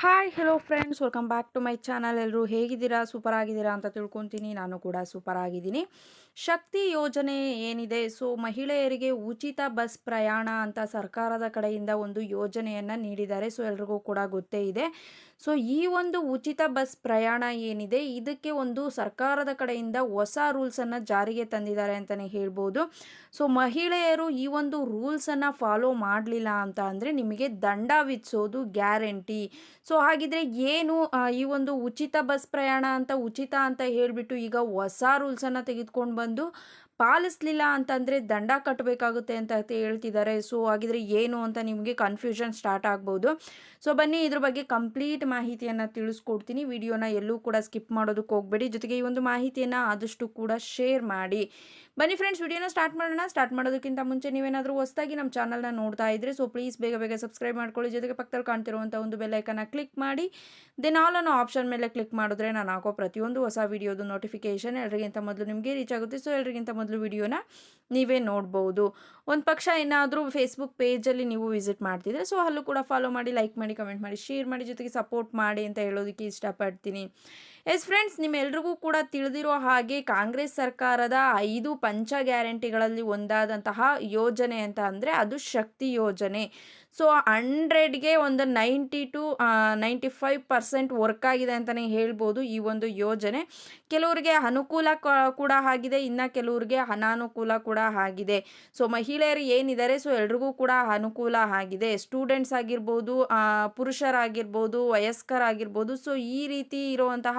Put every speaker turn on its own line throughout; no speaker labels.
Hi hello friends welcome back to my channel ಎಲ್ಲರೂ ಹೇಗಿದ್ದೀರಾ? Super ಆಗಿದ್ದೀರಾ ಅಂತ ತಿಳ್ಕೊತೀನಿ. ನಾನು ಕೂಡ ಸೂಪರ್ ಆಗಿದ್ದೀನಿ ಶಕ್ತಿ ಯೋಜನೆ ಏನಿದೆ? ಸೊ ಮಹಿಳೆಯರಿಗೆ ಉಚಿತ ಬಸ್ ಪ್ರಯಾಣ ಅಂತ ಸರ್ಕಾರದ ಕಡೆಯಿಂದ ಒಂದು ಯೋಜನೆಯನ್ನು ನೀಡಿದ್ದಾರೆ. ಸೊ ಎಲ್ರಿಗೂ ಕೂಡ ಗೊತ್ತೇ ಇದೆ. ಸೊ ಈ ಒಂದು ಉಚಿತ ಬಸ್ ಪ್ರಯಾಣ ಏನಿದೆ? ಇದಕ್ಕೆ ಒಂದು ಸರ್ಕಾರದ ಕಡೆಯಿಂದ ಹೊಸ ರೂಲ್ಸನ್ನು ಜಾರಿಗೆ ತಂದಿದ್ದಾರೆ ಅಂತಲೇ ಹೇಳ್ಬೋದು. ಸೊ ಮಹಿಳೆಯರು ಈ ಒಂದು ರೂಲ್ಸನ್ನು ಫಾಲೋ ಮಾಡಲಿಲ್ಲ ಅಂತ ಅಂದರೆ ನಿಮಗೆ ದಂಡ ವಿಧಿಸೋದು ಗ್ಯಾರಂಟಿ ಸೊ ಹಾಗಿದ್ರೆ ಏನು ಈ ಒಂದು ಉಚಿತ ಬಸ್ ಪ್ರಯಾಣ ಅಂತ ಉಚಿತ ಅಂತ ಹೇಳಿಬಿಟ್ಟು ಈಗ ಹೊಸ ರೂಲ್ಸನ್ನು ತೆಗೆದುಕೊಂಡು ಬಂದು ಪಾಲಿಸಲಿಲ್ಲ ಅಂತಂದರೆ ದಂಡ ಕಟ್ಟಬೇಕಾಗುತ್ತೆ ಅಂತ ಹೇಳ್ತಿದ್ದಾರೆ. ಸೊ, ಹಾಗಿದ್ರೆ ಏನು ಅಂತ ನಿಮಗೆ ಕನ್ಫ್ಯೂಷನ್ ಸ್ಟಾರ್ಟ್ ಆಗ್ಬೋದು. ಸೊ, ಬನ್ನಿ ಇದ್ರ ಬಗ್ಗೆ ಕಂಪ್ಲೀಟ್ ಮಾಹಿತಿಯನ್ನು ತಿಳಿಸ್ಕೊಡ್ತೀನಿ. ವಿಡಿಯೋನ ಎಲ್ಲೂ ಕೂಡ ಸ್ಕಿಪ್ ಮಾಡೋದಕ್ಕೆ ಹೋಗಬೇಡಿ. ಜೊತೆಗೆ ಈ ಒಂದು ಮಾಹಿತಿಯನ್ನು ಆದಷ್ಟು ಕೂಡ ಶೇರ್ ಮಾಡಿ. ಬನ್ನಿ ಫ್ರೆಂಡ್ಸ್ ವಿಡಿಯೋನ ಸ್ಟಾರ್ಟ್ ಮಾಡೋಣ. ಸ್ಟಾರ್ಟ್ ಮಾಡೋದಕ್ಕಿಂತ ಮುಂಚೆ ನೀವೇನಾದರೂ ಹೊಸದಾಗಿ ನಮ್ಮ ಚಾನಲ್ನ ನೋಡ್ತಾ ಇದ್ದರೆ ಸೊ ಪ್ಲೀಸ್ ಬೇಗ ಬೇಗ ಸಬ್ಸ್ಕ್ರೈಬ್ ಮಾಡ್ಕೊಳ್ಳಿ. ಜೊತೆಗೆ ಪಕ್ಕದಲ್ಲಿ ಕಾಣ್ತಿರುವಂಥ ಒಂದು ಬೆಲ್ಲೈಕನ್ನ ಕ್ಲಿಕ್ ಮಾಡಿ. ದೆನ್ ಆಲ್ ಅನ್ನೋ ಆಪ್ಷನ್ ಮೇಲೆ ಕ್ಲಿಕ್ ಮಾಡಿದ್ರೆ ನಾನು ಹಾಕೋ ಪ್ರತಿಯೊಂದು ಹೊಸ ವಿಡಿಯೋದು ನೋಟಿಫಿಕೇಷನ್ ಎಲ್ರಿಗಿಂತ ಮೊದಲು ನಿಮಗೆ ರೀಚ್ ಆಗುತ್ತೆ. ಸೊ ಎಲ್ರಿಗಿಂತ ವಿಡಿಯೋನ ನೀವೇ ನೋಡ್ಬೋದು. ಒಂದು ಪಕ್ಷ ಏನಾದರೂ ಫೇಸ್ಬುಕ್ ಪೇಜಲ್ಲಿ ನೀವು ವಿಸಿಟ್ ಮಾಡ್ತಿದ್ರೆ ಸೊ ಅಲ್ಲೂ ಕೂಡ ಫಾಲೋ ಮಾಡಿ ಲೈಕ್ ಮಾಡಿ ಕಮೆಂಟ್ ಮಾಡಿ ಶೇರ್ ಮಾಡಿ, ಜೊತೆಗೆ ಸಪೋರ್ಟ್ ಮಾಡಿ ಅಂತ ಹೇಳೋದಕ್ಕೆ ಇಷ್ಟಪಡ್ತೀನಿ. ಎಸ್ ಫ್ರೆಂಡ್ಸ್, ನಿಮ್ಮೆಲ್ರಿಗೂ ಕೂಡ ತಿಳಿದಿರೋ ಹಾಗೆ ಕಾಂಗ್ರೆಸ್ ಸರ್ಕಾರದ ಐದು ಪಂಚ ಗ್ಯಾರಂಟಿಗಳಲ್ಲಿ ಒಂದಾದಂತಹ ಯೋಜನೆ ಅಂತ ಅಂದರೆ ಅದು ಶಕ್ತಿ ಯೋಜನೆ. ಸೊ, ಹಂಡ್ರೆಡ್ಗೆ ಒಂದು ninety to ninety five percent work ಆಗಿದೆ ಅಂತಲೇ ಹೇಳ್ಬೋದು ಈ ಒಂದು ಯೋಜನೆ. ಕೆಲವರಿಗೆ ಅನುಕೂಲ ಕೂಡ ಆಗಿದೆ, ಇನ್ನು ಕೆಲವರಿಗೆ ಅನಾನುಕೂಲ ಕೂಡ ಆಗಿದೆ. ಸೊ, ಮಹಿಳೆಯರು ಏನಿದ್ದಾರೆ, ಸೊ, ಎಲ್ರಿಗೂ ಕೂಡ ಅನುಕೂಲ ಆಗಿದೆ. ಸ್ಟೂಡೆಂಟ್ಸ್ ಆಗಿರ್ಬೋದು ಪುರುಷರಾಗಿರ್ಬೋದು, ವಯಸ್ಕರಾಗಿರ್ಬೋದು, ಸೊ, ಈ ರೀತಿ ಇರುವಂತಹ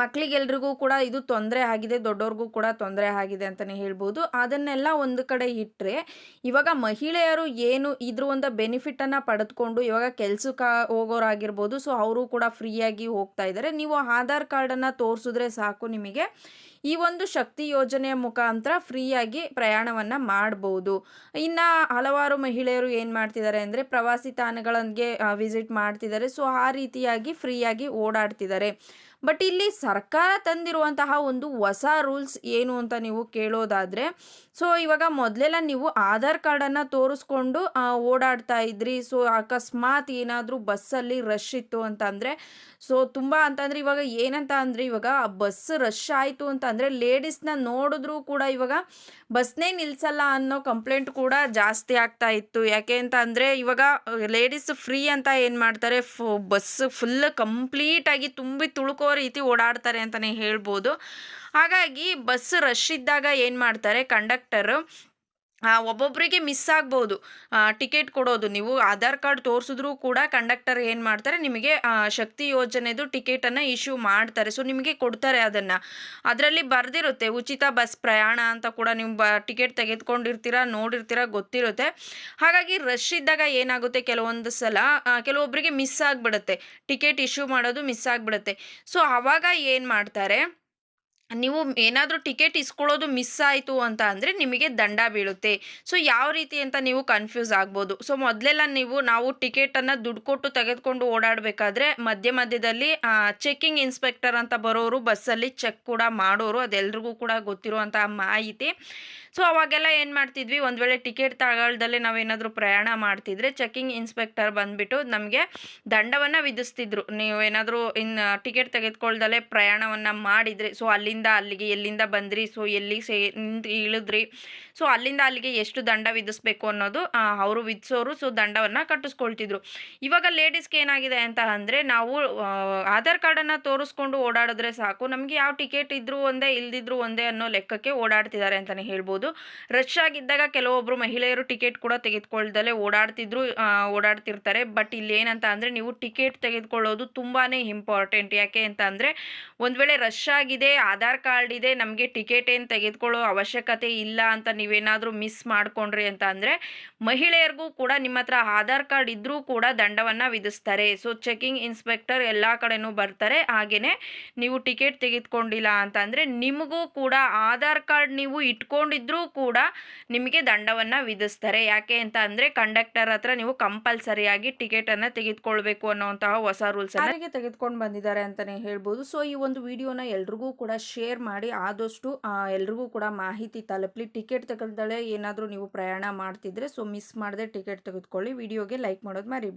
ಮಕ್ಕಳಿಗೆಲ್ರಿಗೂ ಕೂಡ ಇದು ತೊಂದರೆ ಆಗಿದೆ ದೊಡ್ಡವ್ರಿಗೂ ಕೂಡ ತೊಂದರೆ ಆಗಿದೆ ಅಂತಲೇ ಹೇಳ್ಬೋದು. ಅದನ್ನೆಲ್ಲ ಒಂದು ಕಡೆ ಇಟ್ಟರೆ ಇವಾಗ ಮಹಿಳೆಯರು ಏನು ಇದ್ರ ಒಂದು ಬೆನಿಫಿಟನ್ನು ಪಡೆದುಕೊಂಡು ಇವಾಗ ಕೆಲಸಕ್ಕೆ ಹೋಗೋರಾಗಿರ್ಬೋದು, ಸೊ ಅವರು ಕೂಡ ಫ್ರೀಯಾಗಿ ಹೋಗ್ತಾ ಇದ್ದಾರೆ. ನೀವು ಆಧಾರ್ ಕಾರ್ಡನ್ನು ತೋರಿಸಿದ್ರೆ ಸಾಕು ನಿಮಗೆ. ಈ ಒಂದು ಶಕ್ತಿ ಯೋಜನೆಯ ಮುಖಾಂತರ ಫ್ರೀಯಾಗಿ ಪ್ರಯಾಣವನ್ನು ಮಾಡ್ಬೋದು. ಇನ್ನು ಹಲವಾರು ಮಹಿಳೆಯರು ಏನು ಮಾಡ್ತಿದ್ದಾರೆ ಅಂದರೆ ಪ್ರವಾಸಿ ತಾಣಗಳಿಗೆ ವಿಸಿಟ್ ಮಾಡ್ತಿದ್ದಾರೆ. ಸೊ ಆ ರೀತಿಯಾಗಿ ಫ್ರೀಯಾಗಿ ಓಡಾಡ್ತಿದ್ದಾರೆ. ಬಟ್ ಇಲ್ಲಿ ಸರ್ಕಾರ ತಂದಿರುವಂತಹ ಒಂದು ಹೊಸ ರೂಲ್ಸ್ ಏನು ಅಂತ ನೀವು ಕೇಳೋದಾದರೆ, ಸೊ ಇವಾಗ ಮೊದಲೆಲ್ಲ ನೀವು ಆಧಾರ್ ಕಾರ್ಡನ್ನು ತೋರಿಸ್ಕೊಂಡು ಓಡಾಡ್ತಾ ಇದ್ರಿ. ಸೊ ಅಕಸ್ಮಾತ್ ಏನಾದರೂ ಬಸ್ಸಲ್ಲಿ ರಶ್ ಇತ್ತು ಅಂತಂದರೆ, ಸೊ ತುಂಬ ಅಂತಂದರೆ ಇವಾಗ ಏನಂತ ಅಂದರೆ ಇವಾಗ ಬಸ್ ರಶ್ ಆಯಿತು ಅಂತ ಅಂದರೆ ಲೇಡೀಸ್ನ ನೋಡಿದ್ರೂ ಕೂಡ ಇವಾಗ ಬಸ್ನೇ ನಿಲ್ಸಲ್ಲ ಅನ್ನೋ ಕಂಪ್ಲೇಂಟ್ ಕೂಡ ಜಾಸ್ತಿ ಆಗ್ತಾ ಇತ್ತು. ಯಾಕೆ ಅಂತ ಅಂದರೆ ಇವಾಗ ಲೇಡೀಸ್ ಫ್ರೀ ಅಂತ ಏನು ಮಾಡ್ತಾರೆ, ಫು, ಬಸ್ ಫುಲ್ ಕಂಪ್ಲೀಟಾಗಿ ತುಂಬಿ ತುಳ್ಕೋ ರೀತಿ ಓಡಾಡ್ತಾರೆ ಅಂತಲೇ ಹೇಳ್ಬೋದು. ಹಾಗಾಗಿ ಬಸ್ ರಶ್ ಇದ್ದಾಗ ಏನು ಮಾಡ್ತಾರೆ ಕಂಡಕ್ಟರು ಒಬ್ಬೊಬ್ಬರಿಗೆ ಮಿಸ್ ಆಗ್ಬೋದು. ಟಿಕೆಟ್ ಕೊಡೋದು. ನೀವು ಆಧಾರ್ ಕಾರ್ಡ್ ತೋರಿಸಿದ್ರೂ ಕೂಡ ಕಂಡಕ್ಟರ್ ಏನು ಮಾಡ್ತಾರೆ? ನಿಮಗೆ ಶಕ್ತಿ ಯೋಜನೆದು ಟಿಕೆಟನ್ನು ಇಶ್ಯೂ ಮಾಡ್ತಾರೆ. ಸೊ ನಿಮಗೆ ಕೊಡ್ತಾರೆ ಅದನ್ನು. ಅದರಲ್ಲಿ ಬರೆದಿರುತ್ತೆ. ಉಚಿತ ಬಸ್ ಪ್ರಯಾಣ ಅಂತ ಕೂಡ ನೀವು ಬ ಟಿಕೆಟ್ ತೆಗೆದುಕೊಂಡಿರ್ತೀರ, ನೋಡಿರ್ತೀರ, ಗೊತ್ತಿರುತ್ತೆ. ಹಾಗಾಗಿ ರಶ್ ಇದ್ದಾಗ ಏನಾಗುತ್ತೆ? ಕೆಲವೊಂದು ಸಲ ಕೆಲವೊಬ್ಬರಿಗೆ ಮಿಸ್ ಆಗಿಬಿಡುತ್ತೆ. ಟಿಕೆಟ್ ಇಶ್ಯೂ ಮಾಡೋದು ಮಿಸ್ ಆಗಿಬಿಡುತ್ತೆ. ಸೊ ಆವಾಗ ಏನು ಮಾಡ್ತಾರೆ? ನೀವು ಏನಾದರೂ ಟಿಕೆಟ್ ಇಸ್ಕೊಳ್ಳೋದು ಮಿಸ್ ಆಯಿತು ಅಂತ ಅಂದರೆ ನಿಮಗೆ ದಂಡ ಬೀಳುತ್ತೆ. ಸೊ ಯಾವ ರೀತಿ ಅಂತ ನೀವು ಕನ್ಫ್ಯೂಸ್ ಆಗ್ಬೋದು. ಸೊ ಮೊದಲೆಲ್ಲ ನೀವು, ನಾವು ಟಿಕೆಟನ್ನು ದುಡ್ಡು ಕೊಟ್ಟು ತೆಗೆದುಕೊಂಡು ಓಡಾಡಬೇಕಾದ್ರೆ ಮಧ್ಯ ಮಧ್ಯದಲ್ಲಿ ಚೆಕ್ಕಿಂಗ್ ಇನ್ಸ್ಪೆಕ್ಟರ್ ಅಂತ ಬರೋರು ಬಸ್ಸಲ್ಲಿ ಚೆಕ್ ಕೂಡ ಮಾಡೋರು, ಅದೆಲ್ರಿಗೂ ಕೂಡ ಗೊತ್ತಿರುವಂಥ ಮಾಹಿತಿ. ಸೊ ಅವಾಗೆಲ್ಲ ಏನು ಮಾಡ್ತಿದ್ವಿ? ಒಂದು ವೇಳೆ ಟಿಕೆಟ್ ತಗೊಳ್ದಲ್ಲೇ ನಾವೇನಾದರೂ ಪ್ರಯಾಣ ಮಾಡ್ತಿದ್ರೆ ಚೆಕ್ಕಿಂಗ್ ಇನ್ಸ್ಪೆಕ್ಟರ್ ಬಂದುಬಿಟ್ಟು ನಮಗೆ ದಂಡವನ್ನು ವಿಧಿಸ್ತಿದ್ರು. ನೀವೇನಾದರೂ ಇನ್ನು ಟಿಕೆಟ್ ತೆಗೆದುಕೊಳ್ದಲ್ಲೇ ಪ್ರಯಾಣವನ್ನು ಮಾಡಿದರೆ ಸೊ ಅಲ್ಲಿಂದ ಅಲ್ಲಿಗೆ ಎಲ್ಲಿಂದ ಬಂದ್ರಿ? ಸೊ ಎಲ್ಲಿ ಸೇ ಇಳಿದ್ರಿ? ಸೊ ಅಲ್ಲಿಂದ ಅಲ್ಲಿಗೆ ಎಷ್ಟು ದಂಡ ವಿಧಿಸ್ಬೇಕು ಅನ್ನೋದು ಅವರು ವಿಧಿಸೋರು ಸೊ ದಂಡವನ್ನು ಕಟ್ಟಿಸ್ಕೊಳ್ತಿದ್ರು. ಇವಾಗ ಲೇಡೀಸ್ಗೆ ಏನಾಗಿದೆ ಅಂತ ಅಂದರೆ, ನಾವು ಆಧಾರ್ ಕಾರ್ಡನ್ನು ತೋರಿಸ್ಕೊಂಡು ಓಡಾಡಿದ್ರೆ ಸಾಕು. ನಮಗೆ ಯಾವ ಟಿಕೆಟ್ ಇದ್ದರೂ ಒಂದೇ, ಇಲ್ದಿದ್ರು ಒಂದೇ ಅನ್ನೋ ಲೆಕ್ಕಕ್ಕೆ ಓಡಾಡ್ತಿದ್ದಾರೆ ಅಂತಲೇ ಹೇಳ್ಬೋದು. ರಶ್ ಆಗಿದ್ದಾಗ ಕೆಲವೊಬ್ಬರು ಮಹಿಳೆಯರು ಟಿಕೆಟ್ ಕೂಡ ತೆಗೆದುಕೊಳ್ದಲ್ಲೇ ಓಡಾಡ್ತಿದ್ರು ಓಡಾಡ್ತಿರ್ತಾರೆ. ಬಟ್ ಇಲ್ಲಿ ಏನಂತ ಅಂದರೆ, ನೀವು ಟಿಕೆಟ್ ತೆಗೆದುಕೊಳ್ಳೋದು ತುಂಬಾ ಇಂಪಾರ್ಟೆಂಟ್ ಯಾಕೆ ಅಂತ ಅಂದರೆ, ಒಂದು ವೇಳೆ ರಶ್ ಆಗಿದೆ, ಆಧಾರ್ ಕಾರ್ಡ್ ಇದೆ, ನಮಗೆ ಟಿಕೆಟ್ ಏನು ತೆಗೆದುಕೊಳ್ಳೋ ಅವಶ್ಯಕತೆ ಇಲ್ಲ ಅಂತ ನೀವೇನಾದರೂ ಮಿಸ್ ಮಾಡಿಕೊಂಡ್ರಿ ಅಂತ ಅಂದರೆ ಮಹಿಳೆಯರಿಗೂ ಕೂಡ ನಿಮ್ಮ ಹತ್ರ ಆಧಾರ್ ಕಾರ್ಡ್ ಇದ್ದರೂ ಕೂಡ ದಂಡವನ್ನು ವಿಧಿಸ್ತಾರೆ. ಸೊ ಚೆಕಿಂಗ್ ಇನ್ಸ್ಪೆಕ್ಟರ್ ಎಲ್ಲ ಕಡೆನೂ ಬರ್ತಾರೆ. ಹಾಗೆಯೇ ನೀವು ಟಿಕೆಟ್ ತೆಗೆದುಕೊಂಡಿಲ್ಲ ಅಂತ ನಿಮಗೂ ಕೂಡ ಆಧಾರ್ ಕಾರ್ಡ್ ನೀವು ಇಟ್ಕೊಂಡಿದ್ರೂ ಕೂಡ ನಿಮಗೆ ದಂಡವನ್ನು ವಿಧಿಸ್ತಾರೆ. ಯಾಕೆ ಅಂತ ಅಂದರೆ ಕಂಡಕ್ಟರ್ ಹತ್ರ ನೀವು ಕಂಪಲ್ಸರಿಯಾಗಿ ಟಿಕೆಟನ್ನು ತೆಗೆದುಕೊಳ್ಬೇಕು ಅನ್ನೋಂತಹ ಹೊಸ ರೂಲ್ಸ್ ತೆಗೆದುಕೊಂಡು ಬಂದಿದ್ದಾರೆ ಅಂತಲೇ ಹೇಳ್ಬೋದು. ಸೊ ಈ ಒಂದು ವಿಡಿಯೋನ ಎಲ್ರಿಗೂ ಕೂಡ ಶೇರ್ ಮಾಡಿ ಆದಷ್ಟು ಎಲ್ರಿಗೂ ಕೂಡ ಮಾಹಿತಿ ತಲುಪಲಿ. ಟಿಕೆಟ್ ತೆಗೆದಳೆ ಏನಾದರೂ ನೀವು ಪ್ರಯಾಣ ಮಾಡ್ತಿದ್ರೆ ಸೊ ಮಿಸ್ ಮಾಡದೆ ಟಿಕೆಟ್ ತೆಗೆದುಕೊಳ್ಳಿ. ವಿಡಿಯೋಗೆ ಲೈಕ್ ಮಾಡೋದು ಮರಿ